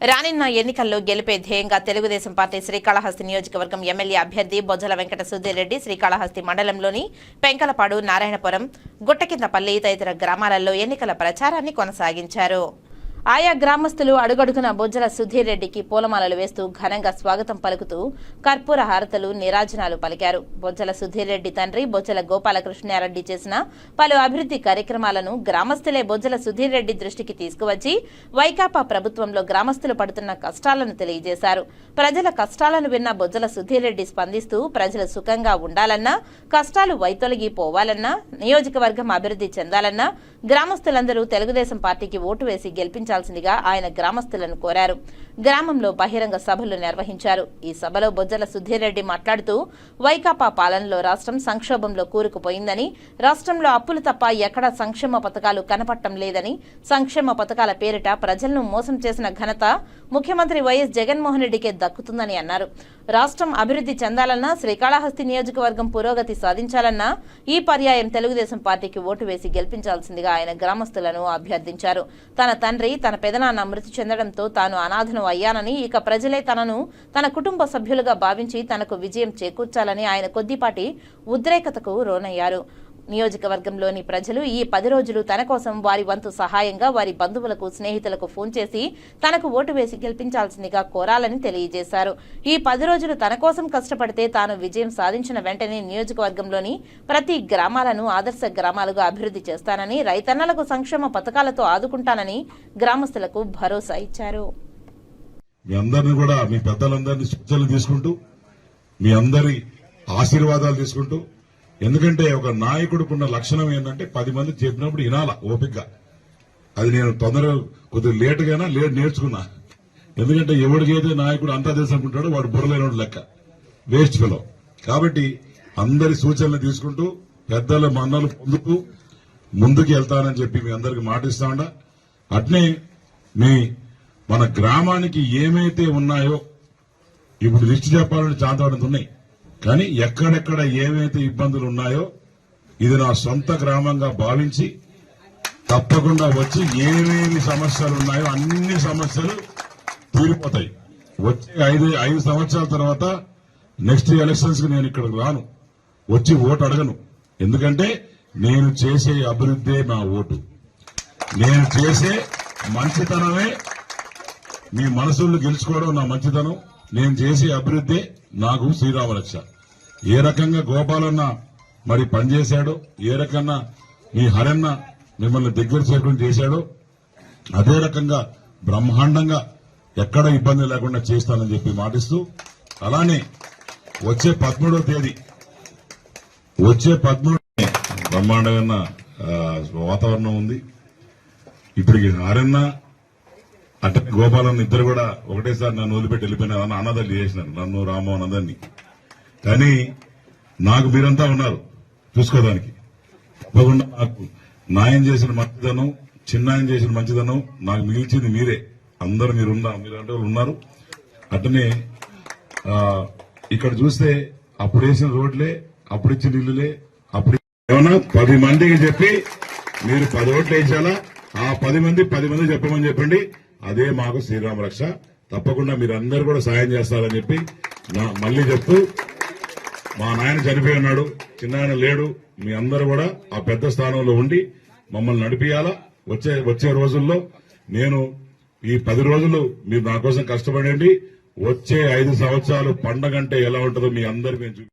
రానున్న ఎన్నికల్లో గెలిపే ధ్యేయంగా తెలుగుదేశం పార్టీ శ్రీకాళహస్తి నియోజకవర్గం ఎమ్మెల్యే అభ్యర్థి బొజ్జల వెంకట సుధీరెడ్డి శ్రీకాళహస్తి మండలంలోని పెంకలపాడు నారాయణపురం గుట్టకిందపల్లి తదితర గ్రామాలలో ఎన్నికల ప్రచారాన్ని కొనసాగించారు. ఆయా గ్రామస్తులు అడుగడుగున బొజ్జల సుధీర్ రెడ్డికి పూలమాలలు వేస్తూ ఘనంగా స్వాగతం పలుకుతూ కర్పూర హారతలు నిరాజనాలు పలికారు. బొజ్జల సుధీర్ రెడ్డి తండ్రి బొజ్జల గోపాలకృష్ణారెడ్డి చేసిన పలు అభివృద్ధి కార్యక్రమాలను గ్రామస్తులే బొజ్జల సుధీర్ రెడ్డి దృష్టికి తీసుకువచ్చి వైకాపా ప్రభుత్వంలో గ్రామస్తులు పడుతున్న కష్టాలను తెలియజేశారు. ప్రజల కష్టాలను విన్న బొజ్జల సుధీర్ రెడ్డి స్పందిస్తూ ప్రజలు సుఖంగా ఉండాలన్నా కష్టాలు వైతొలగి పోవాలన్నా నియోజకవర్గం అభివృద్ధి చెందాలన్నా గ్రామస్తులందరూ తెలుగుదేశం పార్టీకి ఓటు వేసి గెలిపించాల్సిందిగా ఆయన గ్రామస్తులను కోరారు. గ్రామంలో బహిరంగ సభలు నిర్వహించారు. ఈ సభలో బొజ్జల సుధీర్ రెడ్డి మాట్లాడుతూ వైకాపా పాలనలో రాష్ట్రం సంక్షోభంలో కూరుకుపోయిందని రాష్ట్రంలో అప్పులు తప్ప ఎక్కడా సంక్షేమ పథకాలు కనపడటం లేదని సంక్షేమ పథకాల పేరిట ప్రజలను మోసం చేసిన ఘనత ముఖ్యమంత్రి వైఎస్ జగన్మోహన్ రెడ్డికే దక్కుతుందని అన్నారు. రాష్ట్రం అభివృద్ధి చెందాలన్నా శ్రీకాళహస్తి నియోజకవర్గం పురోగతి సాధించాలన్నా ఈ పర్యాయం తెలుగుదేశం పార్టీకి ఓటు వేసి గెలిపించాల్సిందిగా ఆయన గ్రామస్తులను అభ్యర్థించారు. తన తండ్రి తన పెదనాన్న మృతి చెందడంతో తాను అనాథను అయ్యానని ఇక ప్రజలే తనను తన కుటుంబ సభ్యులుగా భావించి తనకు విజయం చేకూర్చాలని ఆయన కొద్దిపాటి ఉద్రేకతకు లోనయ్యారు. నియోజకవర్గంలోని ప్రజలు ఈ పది రోజులు తన కోసం వారి వంతు సహాయంగా వారి బంధువులకు స్నేహితులకు ఫోన్ చేసి తనకు ఓటు వేసి గెలిపించాల్సిందిగా కోరాలని తెలియజేశారు. ఈ పది రోజులు తన కోసం కష్టపడితే తాను విజయం సాధించిన వెంటనే నియోజకవర్గంలోని ప్రతి గ్రామాలను ఆదర్శ గ్రామాలుగా అభివృద్ధి చేస్తానని రైతన్నలకు సంక్షేమ పథకాలతో ఆదుకుంటానని గ్రామస్తులకు భరోసా ఇచ్చారు. మీ అందరిని కూడా మీ పెద్దలందరినీ సూచనలు తీసుకుంటూ మీ అందరి ఆశీర్వాదాలు తీసుకుంటూ ఎందుకంటే ఒక నాయకుడికి ఉన్న లక్షణం ఏంటంటే పది మంది చెప్పినప్పుడు వినాల ఓపికగా అది నేను తొందరగా కొద్దిగా లేటుగానా లేట్ నేర్చుకున్నా. ఎందుకంటే ఎవడికైతే నాయకుడు అంతా తెలుసు అనుకుంటాడో వాడు బుర్రలేనోడు లెక్క. వేస్ట్ ఫెలో కాబట్టి అందరి సూచనలు తీసుకుంటూ పెద్దల మన్నలు పొందుతూ ముందుకు వెళ్తానని చెప్పి మీ అందరికి మాటిస్తా ఉండ అట్నే మీ మన గ్రామానికి ఏమైతే ఉన్నాయో ఇప్పుడు లిస్ట్ చెప్పాలని చాలా ఉన్నాయి. కానీ ఎక్కడెక్కడ ఏవైతే ఇబ్బందులు ఉన్నాయో ఇది నా సొంత గ్రామంగా భావించి తప్పకుండా వచ్చి ఏమేమి సమస్యలు ఉన్నాయో అన్ని సమస్యలు తీరిపోతాయి. వచ్చే ఐదు ఐదు సంవత్సరాల తర్వాత నెక్స్ట్ ఎలక్షన్స్కి నేను ఇక్కడికి రాను. వచ్చి ఓటు అడగను. ఎందుకంటే నేను చేసే అభివృద్ధే నా ఓటు. నేను చేసే మంచితనమే మీ మనసులు గెలుచుకోవడం నా మంచితనం. నేను చేసే అభివృద్ధి నాకు శ్రీరామ రక్ష ఏ రకంగా గోపాలన్న మరి పనిచేశాడో ఏ రకంగా మీ హరన్న మిమ్మల్ని దగ్గర చేరుకుని చేశాడో అదే రకంగా బ్రహ్మాండంగా ఎక్కడ ఇబ్బంది లేకుండా చేస్తానని చెప్పి మాటిస్తూ అలానే వచ్చే పదమూడవ తేదీ వచ్చే పదమూడు బ్రహ్మాండమైన వాతావరణం ఉంది. ఇప్పటికి హరన్న అట్ట గోపాలన్న ఇద్దరు కూడా ఒకటేసారి నన్ను వదిలిపెట్టి వెళ్ళిపోయినా అన్నదల్లి చేసినారు. నన్ను రామ్మోహన్ అందరినీ కానీ నాకు మీరంతా ఉన్నారు చూసుకోవడానికి. తప్పకుండా నాకు నాయం చేసిన మంచిదనం చిన్నాయం చేసిన మంచిదనం నాకు మిగిల్చింది మీరే. అందరు మీరు ఉన్నారు మీరు వాళ్ళు ఉన్నారు. అట్టనే ఇక్కడ చూస్తే అప్పుడు వేసిన రోడ్లే అప్పుడు ఇచ్చిన ఇల్లులే అప్పుడు ఏమన్నా పది మందికి చెప్పి మీరు పది ఓట్లు వేసాలా ఆ పది మంది పది మంది చెప్పమని చెప్పండి. అదే మాకు శ్రీరామ రక్ష. తప్పకుండా మీరు అందరు కూడా సాయం చేస్తారని చెప్పి నా- మళ్ళీ చెప్తూ మా నాయన చనిపోయి ఉన్నాడు చిన్నాయన లేడు మీ అందరు కూడా ఆ పెద్ద స్థానంలో ఉండి మమ్మల్ని నడిపియాలా? వచ్చే వచ్చే రోజుల్లో నేను ఈ పది రోజులు మీరు నా కోసం కష్టపడండి. వచ్చే ఐదు సంవత్సరాలు పండగంటే ఎలా ఉంటుందో మీ అందరు మేము